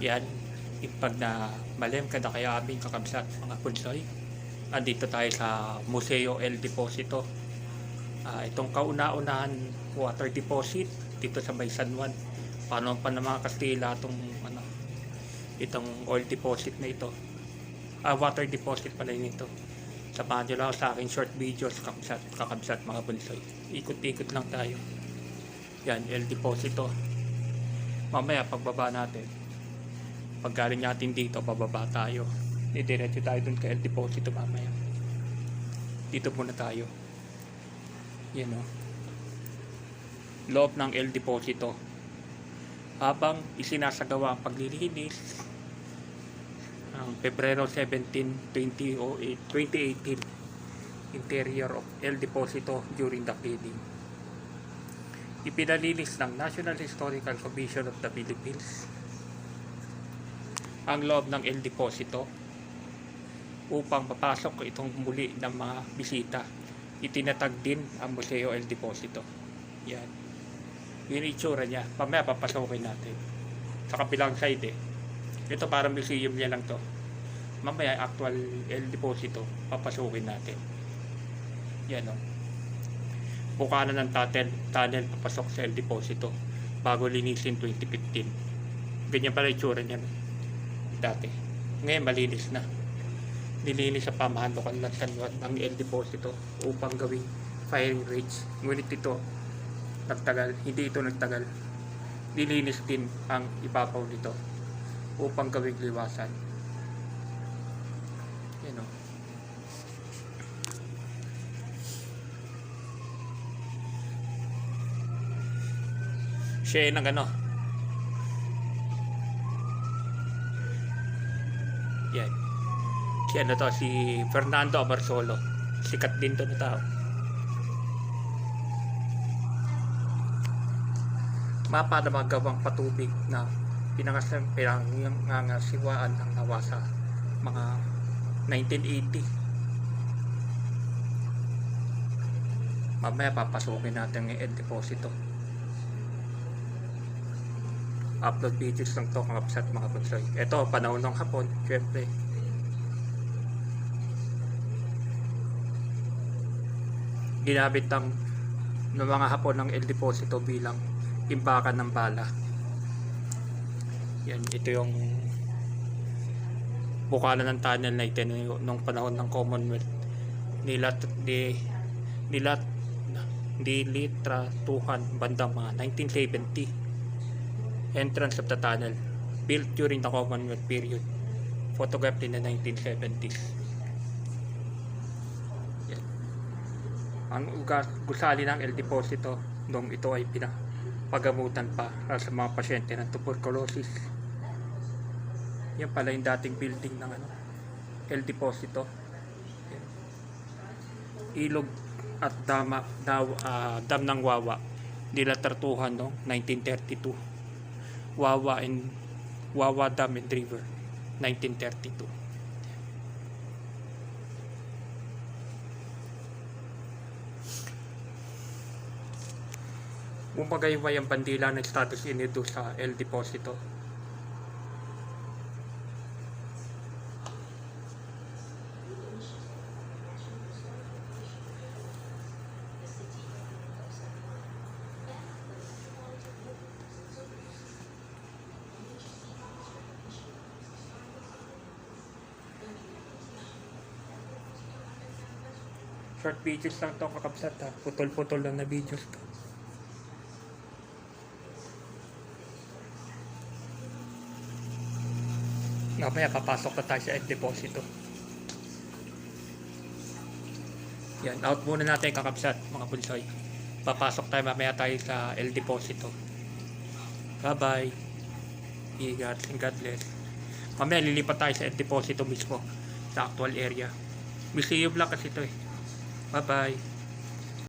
Yan, ipag na malim kada kaya aming kakabsat mga punsoy. Andito tayo sa Museo El Deposito. Ah, itong kauna-unahan water deposit dito sa May San Juan. Paano pa ng mga Kastila itong ano, itong oil deposit na ito. Ah, water deposit pala yun ito. Samahan nyo lang sa aking short videos kakabsat, kakabsat mga punsoy. Ikot-ikot lang tayo. Yan, El Deposito. Mamaya pagbaba natin, pag galing natin dito, bababa tayo. Didiretso tayo dun kay El Deposito mamaya. Dito muna tayo. Yan o. Loob ng El Deposito. Habang isinasagawa ang paglilinis ang Pebrero 17, 2008, 2018 interior of El Deposito during the cleaning. Ipinalinis ng National Historical Commission of the Philippines ang loob ng El Deposito upang papasok itong muli ng mga bisita. Itinatag din ang Museo El Deposito. Yan. Yun itsura niya. Pamaya papasokin natin. Sa kabilang side eh. Ito parang museum niya lang to. Mamaya actual El Deposito papasukin natin. Yan o. Bukanan ng tunnel, tunnel papasok sa El Deposito bago linisin 2015. Ganyan pala itsura niya dati. Ngayon malinis na. Nilinis sa pamahan ng San Juan ang El Deposito upang gawing firing range. Ngunit ito, nagtagal, hindi ito nagtagal. Nilinis din ang ibabaw nito upang gawing liwasan. Yan o. Siya yun ang ano. Yan. Si ano to, si Fernando Abarsolo. Sikat din to na tao. Mapa na magawang patubig na pinangas pinangangasiwaan ng nawa sa mga 1980. Mamaya papasukin natin yung Deposito. Upload videos lang to kakapsat mga punsoy. Ito, panahon ng hapon, syempre. Ginamit ng, ng mga hapon ng El Deposito bilang imbakan ng bala. Yan, ito yung bukala ng tunnel na ito nung panahon ng Commonwealth. Nilat, di, nilat, nilitra tuhan bandang mga 1970 entrance of the tunnel built during the Commonwealth period photographed in the 1970s Yan. ang gusali ng El Deposito nung ito ay pinapagamutan pa sa mga pasyente ng tuberculosis. Yan pala yung dating building ng ano, El Deposito ilog at dama, daw, ah, dam ng Wawa nila Tartuhan no 1932 Wawa and Wawa Dam and River 1932 Umagayway ang bandila ng Estados Unidos sa El Deposito Short videos lang to kakabsat ha. Putol-putol lang na videos to. Mamaya papasok na tayo sa El Deposito. Yan, out muna natin kakabsat mga punsoy. Papasok tayo mamaya tayo sa El Deposito. Bye bye. Ingat and God bless. Mamaya lilipat tayo sa El Deposito mismo sa actual area. Museum lang kasi ito eh. Bye-bye.